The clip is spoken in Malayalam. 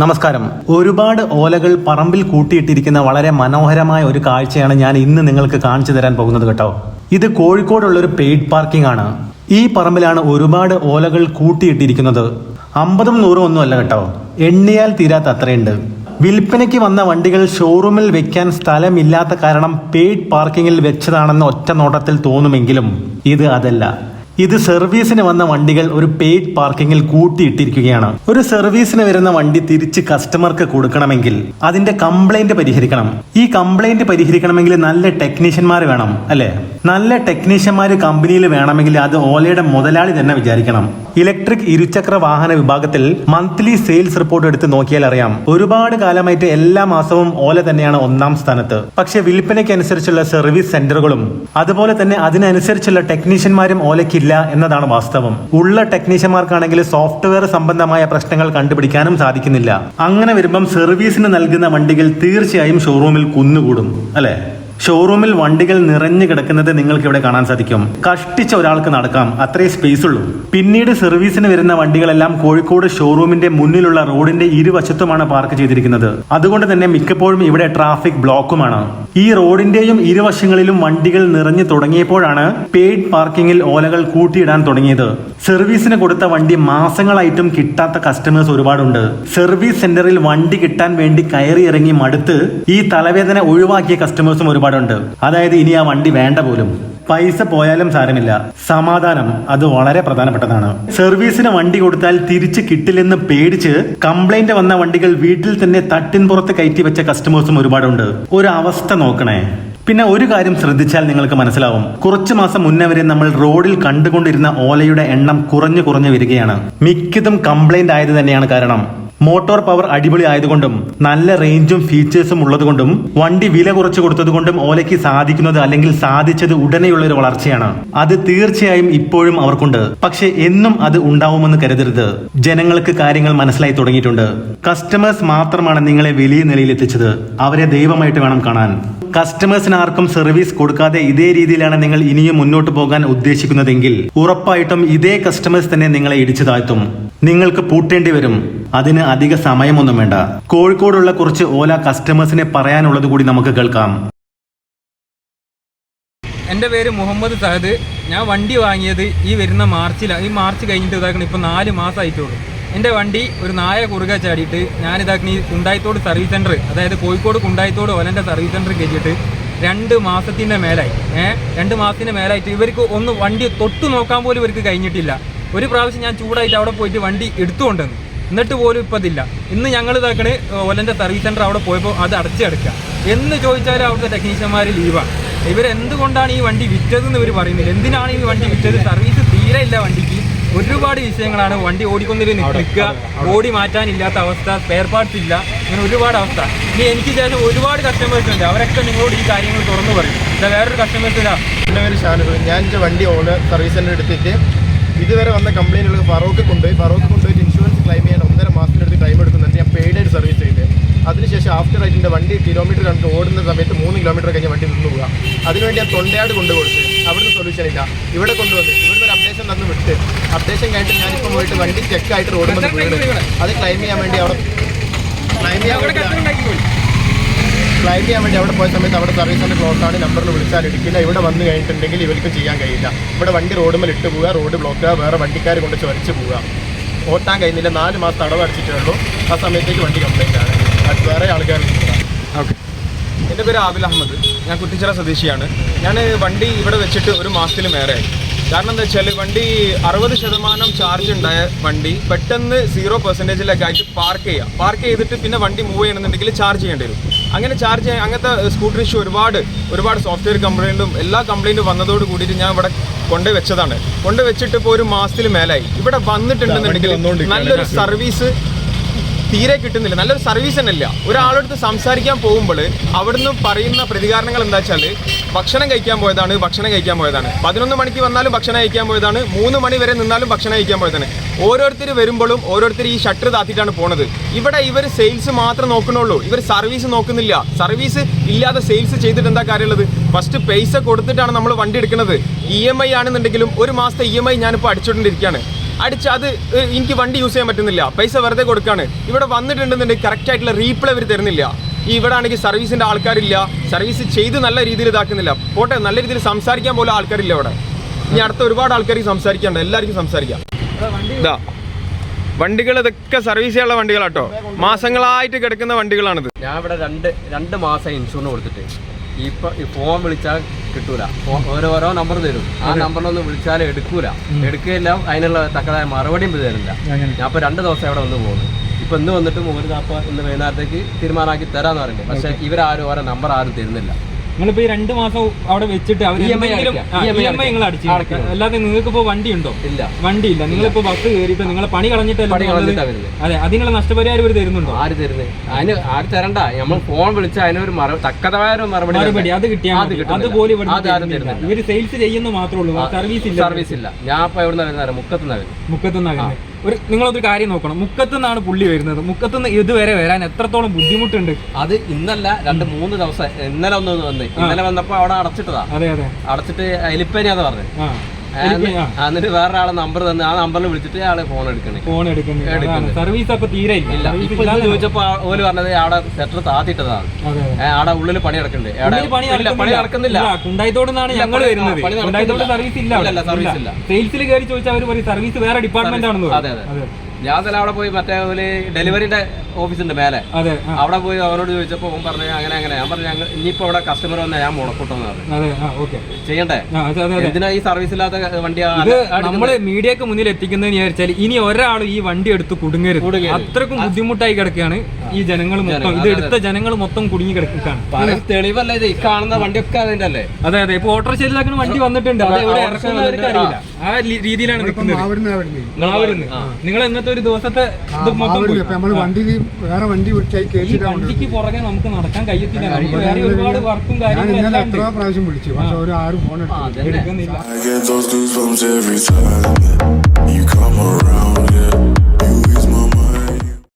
നമസ്കാരം. ഒരുപാട് ഓലകൾ പറമ്പിൽ കൂട്ടിയിട്ടിരിക്കുന്ന വളരെ മനോഹരമായ ഒരു കാഴ്ചയാണ് ഞാൻ ഇന്ന് നിങ്ങൾക്ക് കാണിച്ചു തരാൻ പോകുന്നത് കേട്ടോ. ഇത് കോഴിക്കോടുള്ള ഒരു പെയ്ഡ് പാർക്കിംഗ് ആണ്. ഈ പറമ്പിലാണ് ഒരുപാട് ഓലകൾ കൂട്ടിയിട്ടിരിക്കുന്നത്. അമ്പതും നൂറും ഒന്നും അല്ല കേട്ടോ. എണ്ണിയാൽ തീരാത്ത അത്രയുണ്ട്. വിൽപ്പനയ്ക്ക് വന്ന വണ്ടികൾ ഷോറൂമിൽ വെക്കാൻ സ്ഥലമില്ലാത്ത കാരണം പെയ്ഡ് പാർക്കിങ്ങിൽ വെച്ചതാണെന്ന് ഒറ്റ നോട്ടത്തിൽ തോന്നുമെങ്കിലും ഇത് അതല്ല. ഇത് സർവീസിന് വന്ന വണ്ടികൾ ഒരു പെയ്ഡ് പാർക്കിങ്ങിൽ കൂട്ടിയിട്ടിരിക്കുകയാണ്. ഒരു സർവീസിന് വരുന്ന വണ്ടി തിരിച്ച് കസ്റ്റമർക്ക് കൊടുക്കണമെങ്കിൽ അതിന്റെ കംപ്ലൈന്റ് പരിഹരിക്കണം. ഈ കംപ്ലൈന്റ് പരിഹരിക്കണമെങ്കിൽ നല്ല ടെക്നീഷ്യന്മാർ വേണം അല്ലെ? നല്ല ടെക്നീഷ്യന്മാർ കമ്പനിയിൽ വേണമെങ്കിൽ അത് ഓലയുടെ മുതലാളി തന്നെ വിചാരിക്കണം. ഇലക്ട്രിക് ഇരുചക്ര വാഹന വിഭാഗത്തിൽ മന്ത്ലി സെയിൽസ് റിപ്പോർട്ട് എടുത്ത് നോക്കിയാൽ അറിയാം. ഒരുപാട് കാലമായിട്ട് എല്ലാ മാസവും ഓല തന്നെയാണ് ഒന്നാം സ്ഥാനത്ത്. പക്ഷെ വിൽപ്പനയ്ക്കനുസരിച്ചുള്ള സർവീസ് സെന്ററുകളും അതുപോലെ തന്നെ അതിനനുസരിച്ചുള്ള ടെക്നീഷ്യന്മാരും ഓലയ്ക്കില്ല എന്നതാണ് വാസ്തവം. ഉള്ള ടെക്നീഷ്യന്മാർക്കാണെങ്കിൽ സോഫ്റ്റ്വെയർ സംബന്ധമായ പ്രശ്നങ്ങൾ കണ്ടുപിടിക്കാനും സാധിക്കുന്നില്ല. അങ്ങനെ വരുമ്പം സർവീസിന് നൽകുന്ന വണ്ടികൾ തീർച്ചയായും ഷോറൂമിൽ കുന്നുകൂടും അല്ലെ? ഷോറൂമിൽ വണ്ടികൾ നിറഞ്ഞു കിടക്കുന്നത് നിങ്ങൾക്ക് ഇവിടെ കാണാൻ സാധിക്കും. കഷ്ടിച്ച ഒരാൾക്ക് നടക്കാം. അത്രേ സ്പേസ് ഉള്ളൂ. പിന്നീട് സർവീസിന് വരുന്ന വണ്ടികളെല്ലാം കോഴിക്കോട് ഷോറൂമിന്റെ മുന്നിലുള്ള റോഡിന്റെ ഇരുവശത്തുമാണ് പാർക്ക് ചെയ്തിരിക്കുന്നത്. അതുകൊണ്ട് തന്നെ മിക്കപ്പോഴും ഇവിടെ ട്രാഫിക് ബ്ലോക്കുമാണ് ഈ റോഡിന്റെയും ഇരുവശങ്ങളിലും വണ്ടികൾ നിറഞ്ഞു തുടങ്ങിയപ്പോഴാണ് പെയ്ഡ് പാർക്കിങ്ങിൽ ഓലകൾ കൂട്ടിയിടാൻ തുടങ്ങിയത്. സർവീസിന് കൊടുത്ത വണ്ടി മാസങ്ങളായിട്ടും കിട്ടാത്ത കസ്റ്റമേഴ്സ് ഒരുപാടുണ്ട്. സർവീസ് സെന്ററിൽ വണ്ടി കിട്ടാൻ വേണ്ടി കയറി ഇറങ്ങി മടുത്ത് ഈ തലവേദന ഒഴിവാക്കിയ കസ്റ്റമേഴ്സും ഒരുപാടുണ്ട്. അതായത് ഇനി ആ വണ്ടി വേണ്ട പോലും. പൈസ പോയാലും സാരമില്ല. സമാധാനം അത് വളരെ പ്രധാനപ്പെട്ടതാണ്. സർവീസിന് വണ്ടി കൊടുത്താൽ തിരിച്ച് കിട്ടില്ലെന്ന് പേടിച്ച് കംപ്ലൈന്റ് വന്ന വണ്ടികൾ വീട്ടിൽ തന്നെ തട്ടിൻ പുറത്ത് കയറ്റി വെച്ച കസ്റ്റമേഴ്സും ഒരുപാടുണ്ട്. ഒരു അവസ്ഥ നോക്കണേ. പിന്നെ ഒരു കാര്യം ശ്രദ്ധിച്ചാൽ നിങ്ങൾക്ക് മനസ്സിലാവും. കുറച്ചു മാസം മുന്നേ വരെ നമ്മൾ റോഡിൽ കണ്ടുകൊണ്ടിരുന്ന ഓലയുടെ എണ്ണം കുറഞ്ഞു കുറഞ്ഞു വരികയാണ്. മിക്കതും കംപ്ലൈന്റ് ആയത് തന്നെയാണ് കാരണം. മോട്ടോർ പവർ അടിപൊളി ആയതുകൊണ്ടും നല്ല റേഞ്ചും ഫീച്ചേഴ്സും ഉള്ളതുകൊണ്ടും വണ്ടി വില കുറച്ച് കൊടുത്തതുകൊണ്ടും ഓലയ്ക്ക് സാധിക്കുന്നത് അല്ലെങ്കിൽ സാധിച്ചത് ഉടനെയുള്ള ഒരു വളർച്ചയാണ്. അത് തീർച്ചയായും ഇപ്പോഴും അവർക്കുണ്ട്. പക്ഷെ എന്നും അത് ഉണ്ടാവുമെന്ന് കരുതരുത്. ജനങ്ങൾക്ക് കാര്യങ്ങൾ മനസ്സിലായി തുടങ്ങിയിട്ടുണ്ട്. കസ്റ്റമേഴ്സ് മാത്രമാണ് നിങ്ങളെ വലിയ നിലയിൽ എത്തിച്ചത്. അവരെ ദൈവമായിട്ട് വേണം കാണാൻ. കസ്റ്റമേഴ്സിന് ആർക്കും സർവീസ് കൊടുക്കാതെ ഇതേ രീതിയിലാണ് നിങ്ങൾ ഇനിയും മുന്നോട്ട് പോകാൻ ഉദ്ദേശിക്കുന്നതെങ്കിൽ ഉറപ്പായിട്ടും ഇതേ കസ്റ്റമേഴ്സ് തന്നെ നിങ്ങളെ ഇടിച്ചു താഴ്ത്തും. നിങ്ങൾക്ക് പൂട്ടേണ്ടി വരും. അതിന് അധിക സമയമൊന്നും വേണ്ട. കോഴിക്കോടുള്ള കുറച്ച് ഓല കസ്റ്റമേഴ്സിനെ പറയാനുള്ളത് കൂടി നമുക്ക് കേൾക്കാം. എന്റെ പേര് മുഹമ്മദ് സഹദ്. ഞാൻ വണ്ടി വാങ്ങിയത് ഈ വരുന്ന മാർച്ചിലാണ് ഈ മാർച്ച് കഴിഞ്ഞിട്ട് ഇതാക്കണം. ഇപ്പോൾ നാല് മാസമായിട്ടുള്ളൂ എന്റെ വണ്ടി ഒരു നായ കുറുക ചാടിയിട്ട് ഈ കുണ്ടായിത്തോട് സർവീസ് സെന്റർ അതായത് കോഴിക്കോട് കുണ്ടായിത്തോട് ഓലന്റെ സർവീസ് സെന്റർ കയറ്റിയിട്ട് രണ്ട് മാസത്തിന്റെ മേലായി. ഏഹ് രണ്ട് മാസത്തിന്റെ മേലായിട്ട് ഇവർക്ക് ഒന്ന് വണ്ടി തൊട്ട് നോക്കാൻ പോലും ഇവർക്ക് കഴിഞ്ഞിട്ടില്ല. ഒരു പ്രാവശ്യം ഞാൻ ചൂടായിട്ട് അവിടെ പോയിട്ട് വണ്ടി എടുത്തുകൊണ്ടെന്ന് എന്നിട്ട് പോലും ഇപ്പം അതില്ല. ഇന്ന് ഞങ്ങൾ ഇതാക്കണ് ഒലന്റെ സർവീസ് സെന്റർ അവിടെ പോയപ്പോൾ അത് അടച്ചെടുക്കുക എന്ന് ചോദിച്ചാലും അവിടുത്തെ ടെക്നീഷ്യന്മാർ ലീവാണ് ഇവരെന്തുകൊണ്ടാണ് ഈ വണ്ടി വിറ്റതെന്ന് ഇവർ പറയുന്നില്ല. എന്തിനാണ് ഈ വണ്ടി വിറ്റത്? സർവീസ് തീരെ ഇല്ല വണ്ടിക്ക്. ഒരുപാട് വിഷയങ്ങളാണ്. വണ്ടി ഓടിക്കൊന്നിൽ നിൽക്കുക ഓടി മാറ്റാനില്ലാത്ത അവസ്ഥ. സ്പെയർ പാർട്സ് ഇല്ല. അങ്ങനെ ഒരുപാട് അവസ്ഥ. ഇനി എനിക്ക് ശേഷം ഒരുപാട് കസ്റ്റമേഴ്സ് ഉണ്ട്. അവരൊക്കെ നിങ്ങളോട് ഈ കാര്യങ്ങൾ തുറന്നു പറയും. വേറൊരു കസ്റ്റമേഴ്സ് ഇല്ല എന്റെ പേര് ഷാനു. ഞാൻ എന്റെ വണ്ടി ഓണർ സർവീസ് സെന്റർ എടുത്തിട്ട് ഇതുവരെ വന്ന കംപ്ലൈന്റുകൾ ഫറോക്ക് കൊണ്ടുപോയി ഫറോക്ക് കൊണ്ടുപോയിട്ട് ക്ലെയിം ചെയ്യാൻ ഒന്നര മാസത്തിനടുത്ത് ടൈം എടുക്കുന്നുണ്ട്. ഞാൻ പെയ്ഡ് ആയിട്ട് സർവീസ് ചെയ്ത്. അതിനുശേഷം ആഫ്റ്റർ ആയിട്ട് വണ്ടി കിലോമീറ്റർ കണ്ട് ഓടുന്ന സമയത്ത് മൂന്ന് കിലോമീറ്റർ കഴിഞ്ഞ് വണ്ടി നിന്ന് പോവുക. അതിനുവേണ്ടി ഞാൻ തൊണ്ടയാട് കൊണ്ടുകൊടുത്ത് അവിടുന്ന് സൊല്യൂഷൻ ഇല്ല. ഇവിടെ കൊണ്ടുവന്ന്. ഇവിടുന്ന് ഒരു അപ്ഡേഷൻ തന്നു വിട്ട്. അപ്ഡേഷൻ കഴിഞ്ഞിട്ട് ഞാനിപ്പോൾ പോയിട്ട് വണ്ടി ചെക്ക് ആയിട്ട് റോഡിൽ വന്ന് വീണ്. അത് ക്ലൈം ചെയ്യാൻ വേണ്ടി അവിടെ ക്ലൈം ചെയ്യാൻ വേണ്ടി ക്ലൈം ചെയ്യാൻ വേണ്ടി അവിടെ പോയ സമയത്ത് അവിടെ സർവീസ് സെന്റർ ക്ലോസ് ആണ്. നമ്പറിൽ വിളിച്ചാൽ എടുക്കില്ല. ഇവിടെ വന്ന് കഴിഞ്ഞിട്ടുണ്ടെങ്കിൽ ഇവർക്ക് ചെയ്യാൻ കഴിയില്ല. ഇവിടെ വണ്ടി റോഡ് മേലിട്ട് ഇട്ട് പോവുക. റോഡ് ബ്ലോക്ക് വേറെ വണ്ടിക്കാർ കൊണ്ട് ചൊരച്ച് പോവുക. ഓട്ടാൻ കഴിയുന്നില്ല. നാല് മാസം അടവ് അടച്ചിട്ടേ ഉള്ളൂ ആ സമയത്തേക്ക് വണ്ടി കംപ്ലൈന്റ് ആണ്. അത് വേറെ ആൾക്കാർ ഓക്കെ. എന്റെ പേര് ആബിൽ അഹമ്മദ്. ഞാൻ കുട്ടിച്ചിറ സ്വദേശിയാണ്. ഞാൻ വണ്ടി ഇവിടെ വെച്ചിട്ട് ഒരു മാസത്തിൽ മേറെയായി കാരണം എന്താ വെച്ചാൽ വണ്ടി അറുപത് ശതമാനം ചാർജ് ഉണ്ടായ വണ്ടി പെട്ടെന്ന് സീറോ പെർസെന്റേജിലൊക്കെ ആയിട്ട് പാർക്ക് ചെയ്യുക പാർക്ക് ചെയ്തിട്ട് പിന്നെ വണ്ടി മൂവ് ചെയ്യണമെന്നുണ്ടെങ്കിൽ ചാർജ് ചെയ്യേണ്ടി വരും. അങ്ങനെ ചാർജ് ചെയ്യാൻ അങ്ങനത്തെ സ്കൂട്ടർ ഇഷ്യൂ ഒരുപാട് ഒരുപാട് സോഫ്റ്റ്വെയർ കംപ്ലൈന്റും എല്ലാ കംപ്ലൈന്റും വന്നതോട് കൂടിയിട്ട് ഞാൻ ഇവിടെ കൊണ്ടുവച്ചതാണ് വെച്ചതാണ്. കൊണ്ടുപോയി വെച്ചിട്ട് ഇപ്പോൾ ഒരു മാസത്തിൽ മേലായി. ഇവിടെ വന്നിട്ടുണ്ടെന്നുണ്ടെങ്കിൽ നല്ലൊരു സർവീസ് തീരെ കിട്ടുന്നില്ല. നല്ലൊരു സർവീസ് തന്നെ ഇല്ല. ഒരാളടുത്ത് സംസാരിക്കാൻ പോകുമ്പോൾ അവിടുന്ന് പറയുന്ന പ്രതികരണങ്ങൾ എന്താ വെച്ചാൽ ഭക്ഷണം കഴിക്കാൻ പോയതാണ് ഭക്ഷണം കഴിക്കാൻ പോയതാണ്. പതിനൊന്ന് മണിക്ക് വന്നാലും ഭക്ഷണം കഴിക്കാൻ പോയതാണ് മൂന്ന് മണി വരെ നിന്നാലും ഭക്ഷണം കഴിക്കാൻ പോയതാണ്. ഓരോരുത്തർ വരുമ്പോഴും ഓരോരുത്തർ ഈ ഷട്ടർ താത്തിയിട്ടാണ് പോണത്. ഇവിടെ ഇവർ സെയിൽസ് മാത്രം നോക്കണുള്ളൂ. ഇവർ സർവീസ് നോക്കുന്നില്ല. സർവീസ് ഇല്ലാതെ സെയിൽസ് ചെയ്തിട്ട് എന്താ കാര്യമുള്ളത്? ഫസ്റ്റ് പൈസ കൊടുത്തിട്ടാണ് നമ്മൾ വണ്ടി എടുക്കുന്നത് ഇ എം ഐ ആണെന്നുണ്ടെങ്കിലും ഒരു മാസത്തെ ഇ എം ഐ ഞാനിപ്പോൾ അടിച്ചുകൊണ്ടിരിക്കുകയാണ് അടിച്ച് അത് എനിക്ക് വണ്ടി യൂസ് ചെയ്യാൻ പറ്റുന്നില്ല. പൈസ വെറുതെ കൊടുക്കാണ്. ഇവിടെ വന്നിട്ടുണ്ടെന്നുണ്ടെങ്കിൽ കറക്റ്റ് ആയിട്ടുള്ള റീപ്ലൈ അവർ തരുന്നില്ല. ഈ ഇവിടെ ആണെങ്കിൽ സർവീസിന്റെ ആൾക്കാരില്ല. സർവീസ് ചെയ്ത് നല്ല രീതിയിൽ ഇതാക്കുന്നില്ല. പോട്ടെ നല്ല രീതിയിൽ സംസാരിക്കാൻ പോലും ആൾക്കാരില്ല ഇവിടെ. ഇനി അടുത്ത ഒരുപാട് ആൾക്കാർക്ക് സംസാരിക്കാണ്ട് എല്ലാവർക്കും സംസാരിക്കാം. ഇതാ വണ്ടികൾ ഇതൊക്കെ സർവീസ് ചെയ്യാനുള്ള വണ്ടികളാട്ടോ. മാസങ്ങളായിട്ട് കിടക്കുന്ന വണ്ടികളാണിത്. ഞാൻ ഇവിടെ രണ്ട് രണ്ട് മാസം ഇൻഷുറൻസ് കൊടുത്തിട്ട്. ഇപ്പൊ ഫോൺ വിളിച്ചാൽ കിട്ടൂല. ഓരോരോ നമ്പർ തരും. ആ നമ്പറിലൊന്ന് വിളിച്ചാൽ എടുക്കൂല. എടുക്കുകയില്ല അതിനുള്ള തക്കതായ മറുപടിയും തരില്ല. ഞാൻ ഇപ്പൊ രണ്ട് ദിവസം അവിടെ വന്ന് പോകുന്നു. ഇപ്പൊ ഇന്ന് വന്നിട്ട് ഒരു നാപ്പ ഇന്ന് വൈകുന്നേരത്തേക്ക് തീരുമാനമാക്കി തരാന്ന് പറയുന്നത് പക്ഷെ ഇവരാരും ഓരോ നമ്പർ ആരും തരുന്നില്ല. നിങ്ങളിപ്പോ ഈ രണ്ട് മാസം അവിടെ വെച്ചിട്ട് അവർ നിങ്ങൾ അടിച്ചു അല്ലാതെ നിങ്ങൾക്ക് ഇപ്പോ വണ്ടി ഉണ്ടോ ഇല്ല. വണ്ടി ഇല്ല. നിങ്ങളിപ്പോ ബസ് കയറിയിട്ട് നിങ്ങളെ പണി കളഞ്ഞിട്ടല്ല കളഞ്ഞിട്ടാ അതെ അതിനുള്ള നഷ്ടപരിഹാരം ഒരു തരുന്നുണ്ടോ? ആര് തരുന്നത് അതിന് ആര് തരണ്ട? നമ്മൾ ഫോൺ വിളിച്ച അതിനൊരു തക്കതായ ഒരു മറുപടി മറുപടി. അത് കിട്ടിയാൽ. അതുപോലെ ഇവർ സെയിൽസ് ചെയ്യുന്ന മാത്രമേ ഉള്ളൂ. സർവീസ് ഇല്ല. സർവീസ് ഇല്ല. ഞാൻ ഇപ്പൊ എവിടെ നിന്ന് മുക്കത്ത് മുക്കത്തുനിന്ന് മുക്കത്ത് മുക്കത്തുനിന്നാണ് ഒരു നിങ്ങളൊരു കാര്യം നോക്കണം. മുക്കത്തുനിന്നാണ് പുള്ളി വരുന്നത്. മുക്കത്തുനിന്ന് ഇതുവരെ വരാൻ എത്രത്തോളം ബുദ്ധിമുട്ടുണ്ട്? അത് ഇന്നല്ല രണ്ട് മൂന്ന് ദിവസം ഇന്നലെ ഒന്ന് വന്ന്. ഇന്നലെ വന്നപ്പോ അവിടെ അടച്ചിട്ടതാ. അതെ അതെ. അടച്ചിട്ട് എലിപ്പനിയാന്ന് പറഞ്ഞു. ആ ആ. എന്നിട്ട് വേറൊരാളെ നമ്പർ തന്ന് ആ നമ്പറിൽ വിളിച്ചിട്ട് ആളെ ഫോൺ എടുക്കണേ. ഫോൺ എടുക്കുന്നില്ല സർവീസ് അപ്പൊ തീരെ ഇല്ല. ഇപ്പൊ ചോദിച്ചപ്പോ ഓൽ പറഞ്ഞത് അവിടെ സെറ്റർ താത്തിട്ടതാണ്. അവിടെ ഉള്ളിൽ പണി നടക്കണ്ടേ. പണി നടക്കുന്നില്ല. കുണ്ടായിത്തോടുന്നാണ് ഞങ്ങൾ വരുന്നത്. കുണ്ടായിത്തോട് സർവീസ് ഇല്ല, സർവീസ് ഇല്ല. സെയിൽസിൽ കയറി ചോദിച്ചാൽ അവർ പറയും സർവീസ് വേറെ ഡിപ്പാർട്ട്മെന്റ് ആണെന്ന് അതെ. അതെ. ഞാൻ തന്നെ അവിടെ പോയി മറ്റേ ഒരു ഡെലിവറിന്റെ ഓഫീസിന്റെ മേലെ. അതെ അവിടെ പോയി അവരോട് ചോദിച്ചപ്പോ ഓൻ പറഞ്ഞു അങ്ങനെ അങ്ങനെ. ഞാൻ പറഞ്ഞു ഞങ്ങൾ ഇനിയിപ്പോ അവിടെ കസ്റ്റമർ വന്നാൽ ഞാൻ മുടക്കൂട്ടെന്ന് പറഞ്ഞു. ചെയ്യണ്ടേ? എന്തിനാ ഈ സർവീസ് ഇല്ലാത്ത വണ്ടിയാണ് നമ്മൾ മീഡിയക്ക് മുന്നിൽ എത്തിക്കുന്നത് വിചാരിച്ചാൽ ഇനി ഒരാളും ഈ വണ്ടി എടുത്ത് കുടുങ്ങരുത്. അത്രക്കും ബുദ്ധിമുട്ടായി കിടക്കുകയാണ് ഈ ജനങ്ങൾ മൊത്തം. ഇത് എടുത്ത ജനങ്ങൾ മൊത്തം കുടുങ്ങി കിടക്കുകയാണ്. തെളിവല്ലേ ഇത്? ഈ കാണുന്ന വണ്ടിയൊക്കെ അതിന്റെ അല്ലേ? അതെ അതെ. ഇപ്പൊ ഓട്ടോറിക്ഷയിലാക്കുന്ന വണ്ടി വന്നിട്ടുണ്ട്. അത് ഇവിടെ ഇറക്കുന്ന അറിയില്ല. ആ രീതിയിലാണ് നിങ്ങൾ ഇന്നത്തെ ഒരു ദിവസത്തെ വണ്ടിയിൽ വേറെ വണ്ടി വണ്ടിക്ക് പുറകെ നമുക്ക് നടക്കാൻ കഴിയത്തില്ല. വേറെ ഒരുപാട് വർക്കും കാര്യങ്ങളും ഉണ്ട്. പ്രാവശ്യം വിളിച്ചു. പക്ഷെ ഒരു ആരും ഫോൺ എടുക്കുന്നില്ല.